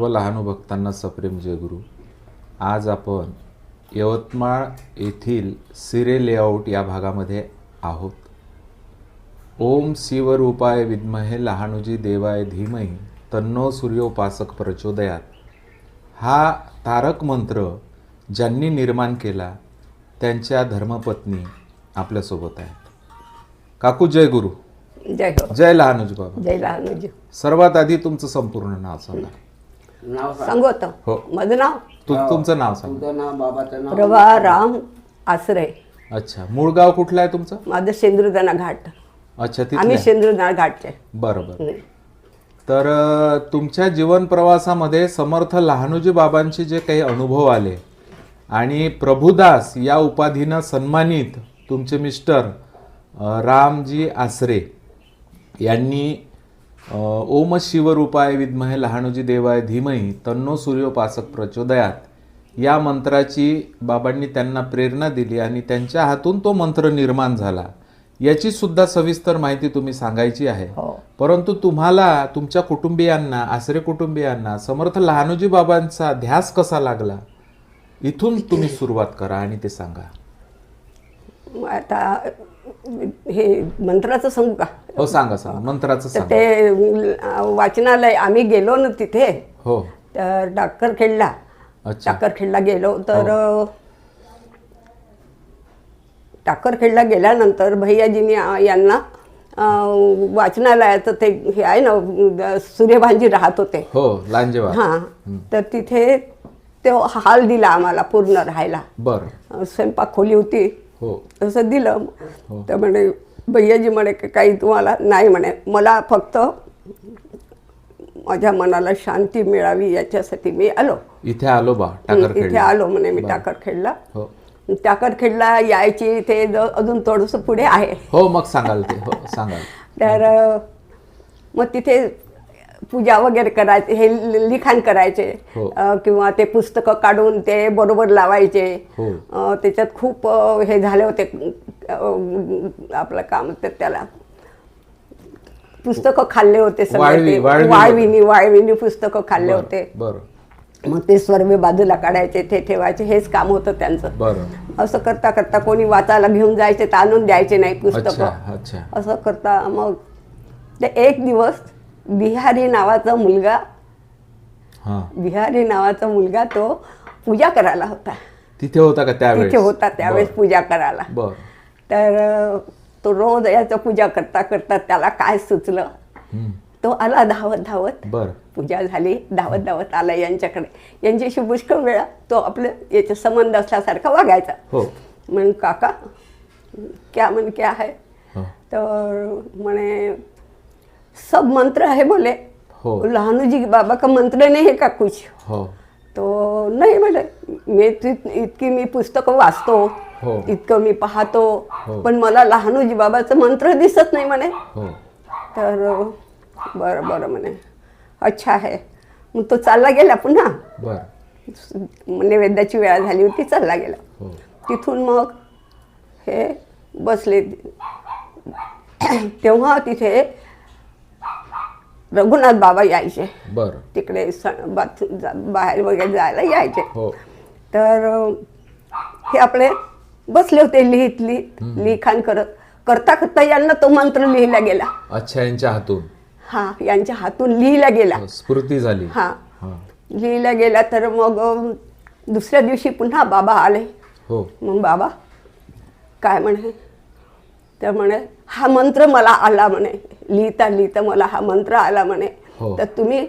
सर्व लहानू भक्तांना सप्रेम जयगुरु आज आपण यवतमाळ येथील सिरे लेआउट या भागामध्ये आहोत. ओम शिवरूपाय विद्महे लहानुजी देवाय धीमही तन्नो सूर्योपासक प्रचोदयात. हा तारक मंत्र ज्यांनी निर्माण केला त्यांच्या धर्मपत्नी आपल्यासोबत आहेत. काकू जय गुरु. जय हो. जय लहानुजी बाबा. जय लहानूजी. सर्वात आधी तुमचं संपूर्ण नाव सांगा. नाव सांग. सांगू आता. हो. माझं नाव? तु तुमचं नाव सांगा. तुझं नाव बाबाचं नाव. प्रभा राम आसरे. अच्छा. मूळ गाव कुठलं आहे तुमचं? माझं शेंद्रुदाना घाट. अच्छा आम्ही तिथे शेंद्रुदाना घाटचे. बरं बरं तर अ, तुमच्या जीवन प्रवासामध्ये समर्थ लहानुजी बाबांचे जे काही अनुभव आले आणि प्रभुदास या उपाधीनं सन्मानित तुमचे मिस्टर अ, रामजी आसरे यांनी ओम शिवरूपाय विद्महे लहानुजी देवाय धीमही तन्नो सूर्योपासक प्रचोदयात. या मंत्राची बाबांनी त्यांना प्रेरणा दिली आणि त्यांच्या हातून तो मंत्र निर्माण झाला. याची सुद्धा सविस्तर माहिती तुम्ही सांगायची आहे. हो. परंतु तुम्हाला तुमच्या कुटुंबियांना आसरे कुटुंबियांना समर्थ लहानुजी बाबांचा ध्यास कसा लागला? इथून तुम्ही सुरुवात करा आणि ते सांगा. आता हे मंत्राचं सांगू का? हो सांगा सांगा. मंत्राचं तर सांगा. ते वाचनालय आम्ही गेलो ना तिथे. हो. तर टाकरखेडला अच्छा. टाकरखेडला गेलो. तर टाकरखेडला गेल्यानंतर भैयाजींनी आ- यांना अं, वाचनालयाचं ते हे आहे ना अं, सूर्यभानजी राहत होते. हो लांजेवा हां. तर तिथे तो हाल दिला आम्हाला पूर्ण राहायला. बर. स्वयंपाक खोली होती. हो. तसं दिलं. तर म्हणे भैयाजी म्हणे की काही तुम्हाला नाही म्हणे. मला फक्त माझ्या मनाला शांती मिळावी याच्यासाठी मी आलो. इथे आलो बा इथे आलो म्हणे मी टाकरखेडला. हो. टाकरखेडला यायची ते ज- अजून थोडंसं पुढे आहे. हो मग सांगाल ते. हो सांगाल. तर मग तिथे पूजा वगैरे करायचे हे लिखाण करायचे हो. किंवा ते पुस्तकं काढून ते बरोबर लावायचे. हो. अ, त्याच्यात खूप अ, हे झाले होते अ, आपलं काम म्हणतात त्याला. पुस्तकं खाल्ले होते सगळे वाळवी- ते. वाळवी वाळवीनी वाळवीनी पुस्तकं खाल्ले होते. बर. मग ते सर्व बाजूला काढायचे ते ठेवायचे हेच काम होतं त्यांचं. बर. असं करता करता कोणी वाचायला घेऊन जायचे तर आणून द्यायचे नाही अच्छा पुस्तकं. अच्छा. असं करता मग ते एक दिवस बिहारी नावाचा मुलगा बिहारी नावाचा मुलगा तो पूजा करायला होता. तिथे होता का त्यावेळेस? तिथे होता त्यावेळेस पूजा करायला. तर तो रोज याचं पूजा करता करता त्याला काय सुचलं. तो आला धावत धावत. पूजा झाली धावत धावत आला यांच्याकडे. यांच्याशी पुष्कळ वेळा तो आपलं याच्या संबंध असल्यासारखा वागायचा. हो. म्हणून काका क्या मन क्या है? हो. तर म्हणे सब मंत्र है बोले। हो। लहानू जी बाबा का मंत्र नहीं है का कुछ? हो। तो नाही म्हणे मी ती- इतकी मी पुस्तकं वाचतो हो. इतकं मी पाहतो हो. पण मला लहानूजी बाबाचं मंत्र दिसत नाही म्हणे। हो। तर बरं बरं म्हणे अच्छा आहे मग तो चालला गेला पुन्हा? बर। नैवेद्याची वेळा झाली होती चालला गेला। हो। तिथून मग हे बसले. तेव्हा तिथे रघुनाथ बाबा यायचे. बर. तिकडे सण बाथ जा- बाहेर वगैरे जायला यायचे. हो. तर हे आपले बसले होते लिहित लिहित लिखाण करत. करता करता यांना तो मंत्र लिहिला गेला. अच्छा यांच्या हातून? हा यांच्या हातून लिहिला गेला. हो, स्फूर्ती झाली. हा. लिहिला गेला तर मग दुसऱ्या दिवशी पुन्हा बाबा आले. हो. मग बाबा काय म्हणे? तर म्हणे हा मंत्र मला आला म्हणे. लिहिता लिहिता मला हा मंत्र आला म्हणे. हो. तर तुम्ही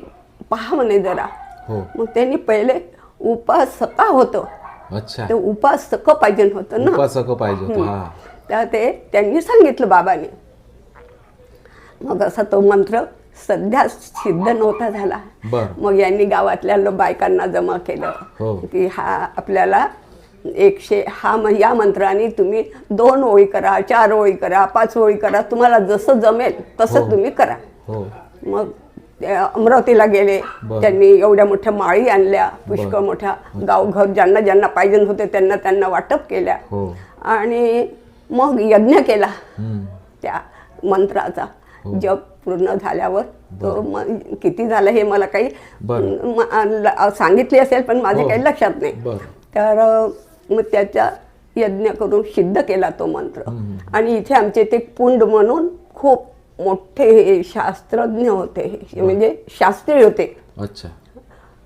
पहा म्हणे जरा. हो. मग त्यांनी पहिले उपासका होतं. अच्छा. ते उपासक पाहिजे होतं ना. उपासक पाहिजे होतं, हा. तर ते त्यांनी सांगितलं बाबांनी. मग असा तो मंत्र सध्या सिद्ध नव्हता झाला. बर. मग यांनी गावातल्या लो- बायकांना जमा हो. केलं की हा आपल्याला एकशे हा म- या मंत्राने तुम्ही दोन ओळी करा चार ओळी करा पाच ओळी करा तुम्हाला जसं जमेल तसं हो. तुम्ही करा. हो. मग अमरावतीला गेले. त्यांनी एवढ्या मोठ्या माळी आणल्या पुष्कळ मोठ्या गावघर ज्यांना ज्यांना पाहिजे होते त्यांना त्यांना वाटप केल्या. हो. आणि मग यज्ञ केला. त्या मंत्राचा. जप पूर्ण झाल्यावर तो किती झालं हे मला काही सांगितले असेल पण माझ्या हो. काही लक्षात नाही. तर मग त्याचा यज्ञ करून सिद्ध केला तो मंत्र. आणि इथे आमचे ते पुंड म्हणून खूप मोठे हे शास्त्रज्ञ होते हे म्हणजे शास्त्री होते. अच्छा.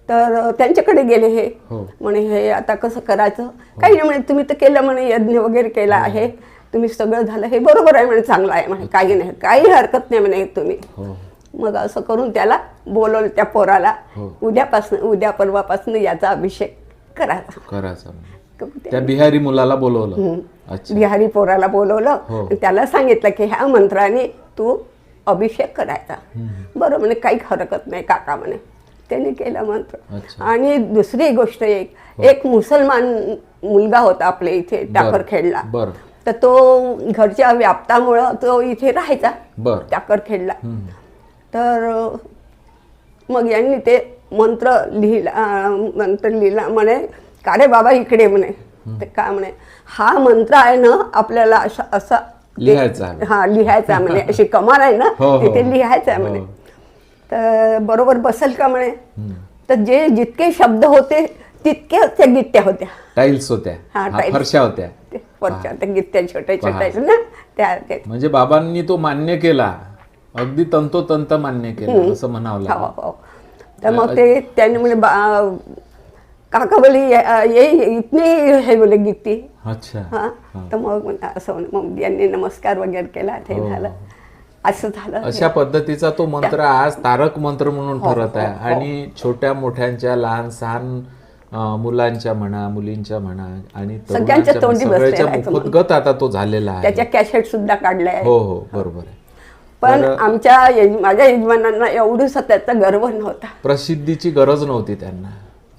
तर त्यांच्याकडे गेले हे. हो. म्हणे हे आता कसं करायचं? काही नाही म्हणे तुम्ही तर केलं म्हणे यज्ञ वगैरे केला आहे. तुम्ही सगळं झालं. हे बरोबर आहे म्हणे चांगलं आहे म्हणे काही नाही काही हरकत नाही म्हणे तुम्ही. हो. मग असं करून त्याला बोलवलं त्या पोराला. हो. उद्यापासून उद्या परवापासून याचा अभिषेक करायचा. करायचं त्या बिहारी मुलाला बोलवलं. बिहारी पोराला बोलवलं. हो. आणि त्याला सांगितलं की ह्या मंत्राने तू अभिषेक करायचा. बरं म्हणे काही हरकत नाही काका म्हणे. त्याने केला मंत्र. आणि दुसरी गोष्ट एक एक मुसलमान मुलगा होता आपल्या इथे टाकरखेडला. तर तो घरच्या व्याप्तामुळं तो इथे राहायचा टाकरखेडला. तर मग यांनी ते मंत्र लिहिला मंत्र लिहिला म्हणे का रे बाबा इकडे म्हणे ते काय म्हणे? हा मंत्र आहे ना आपल्याला असा असा लिहायचा. हा लिहायचा म्हणे. अशी कमाल आहे ना हो, हो. तिथे लिहायचं आहे म्हणे. हो. तर बरोबर बसेल का म्हणे? तर जे जितके शब्द होते तितके त्या गिट्ट्या होत्या. टाईल्स होत्या. हा, हा. फरशा होत्या. ते वरच्या त्या गिट्ट्या छोट्या. छोट्या ना त्या म्हणजे बाबांनी तो मान्य केला. अगदी तंतोतंत मान्य केला असं म्हणावं हो हो. तर मग ते त्यांनी म्हणजे काका बोली ये इतनी है बोले गिट्टी अच्छा. हा? तर मग असं. मग यांनी नमस्कार वगैरे केला ते हो. झालं. असं झालं. अशा पद्धतीचा तो मंत्र आज तारक मंत्र म्हणून हो, ठरत आहे. आणि छोट्या मोठ्यांच्या लहान सहान मुलांच्या म्हणा मुलींच्या म्हणा आणि सगळ्यांच्या तोंडी मुखोद्गत आता तो झालेला आहे. त्याच्या कॅसेट सुद्धा काढल्या. हो हो बरोबर आहे. पण आमच्या माझ्या यजमानांना एवढूसा त्याचा गर्व नव्हता. प्रसिद्धीची गरज नव्हती त्यांना.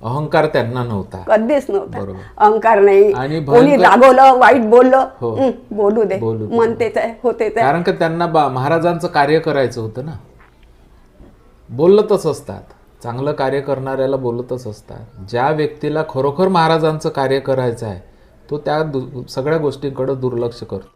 अहंकार त्यांना नव्हता. कधीच नव्हता. अहंकार नाही. आणि कोणी रागवलं वाईट बोललं हो. बोलू दे. बोलू होतेच आहे कारण का त्यांना महाराजांचं कार्य करायचं होतं ना. बोलतच असतात. चांगलं कार्य करणाऱ्याला बोलतच असतात. ज्या व्यक्तीला खरोखर महाराजांचं कार्य करायचं आहे तो त्या सगळ्या गोष्टींकडे दुर्लक्ष करतो.